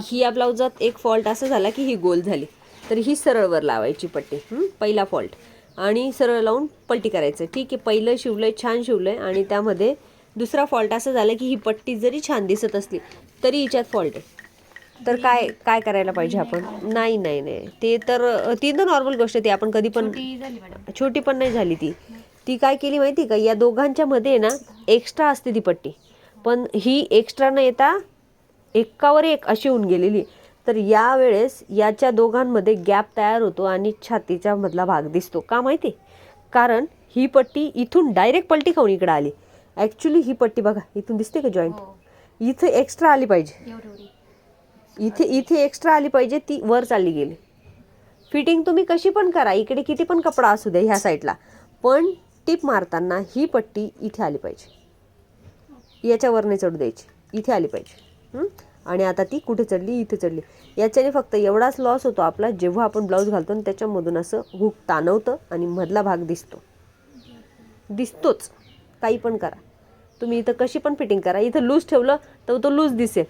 ही या ब्लाऊजात एक फॉल्ट असा झाला की ही गोल झाली. तर ही सरळवर लावायची पट्टी? पहिला फॉल्ट. आणि सरळ लावून पलटी करायचं. ठीक आहे पहिलं शिवलंय छान शिवलंय. आणि त्यामध्ये दुसरा फॉल्ट असं झाला की ही पट्टी जरी छान दिसत असली तरी हिच्यात फॉल्ट आहे. तर काय काय करायला पाहिजे आपण? नाही नाही नाही. ते तर ती तर नॉर्मल गोष्ट आहे. ती आपण कधी पण छोटी पण नाही झाली ती. ती काय केली माहिती का? या दोघांच्या मध्ये ना एक्स्ट्रा असते ती पट्टी. पण ही एक्स्ट्रा न येता एकावर एक अशी होऊन गेलेली. तर यावेळेस याच्या दोघांमध्ये गॅप तयार होतो आणि छातीचा मधला भाग दिसतो. का माहिती? कारण ही पट्टी इथून डायरेक्ट पलटी खाऊन इकडे आली. ॲक्च्युली ही पट्टी बघा इथून दिसते का जॉईंट इथे एक्स्ट्रा आली पाहिजे. इथे इथे एक्स्ट्रा आली पाहिजे ती वर चालली गेली. फिटिंग तुम्ही कशी पण करा इकडे किती पण कपडा असू द्या ह्या साईडला पण टिप मारताना ही पट्टी इथे आली पाहिजे. याच्यावर नाही चढू द्यायची. इथे आली पाहिजे? आणि आता ती कुठे चढली? इथे चढली. याच्याने फक्त एवढाच लॉस होतो आपला जेव्हा आपण ब्लाऊज घालतो आणि त्याच्यामधून असं हुक ताणवतं आणि मधला भाग दिसतो. दिसतोच. काही पण करा. तुम्ही इथं कशी पण फिटिंग करा. इथं लूज ठेवलं तर तो लूज दिसेल.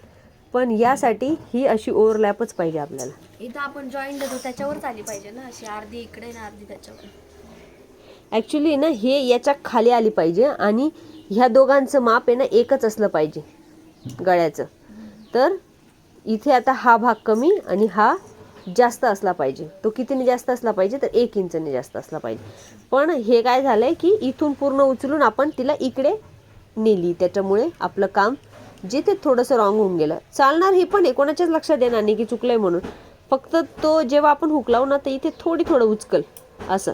पण यासाठी ही अशी ओव्हरलॅपच पाहिजे आपल्याला. इथं आपण जॉईंट देतो त्याच्यावरच आली पाहिजे ना. अशी अर्धी इकडे ना अर्धी त्याच्यावर. ॲक्च्युली ना हे याच्या खाली आली पाहिजे आणि ह्या दोघांचं माप आहे ना एकच असलं पाहिजे. गळ्याचं. तर इथे आता हा भाग कमी आणि हा जास्त असला पाहिजे. तो कितीने जास्त असला पाहिजे? तर एक इंचने जास्त असला पाहिजे. पण हे काय झालंय की इथून पूर्ण उचलून आपण तिला इकडे नेली. त्याच्यामुळे आपलं काम जे ते थोडंसं रॉंग होऊन गेलं. चालणार हे पण आहे. कोणाच्याच लक्षात येणार नाही की चुकलंय म्हणून. फक्त तो जेव्हा आपण हुक लावू ना तर इथे थोडी थोडं उचकल. असं.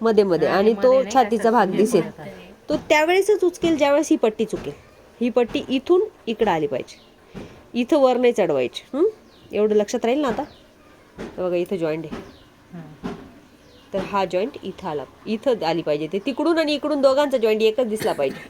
मध्ये मध्ये. आणि तो छातीचा भाग दिसेल. तो त्यावेळेसच उचकेल ज्यावेळेस ही पट्टी चुकेल. ही पट्टी इथून इकडं आली पाहिजे. इथं वर नाही चढवायची. एवढं लक्षात राहील ना आता? बघा इथं जॉईंट आहे. तर हा जॉईंट इथं आला. इथं आली पाहिजे ते. तिकडून आणि इकडून दोघांचा जॉईंट एकच दिसला पाहिजे.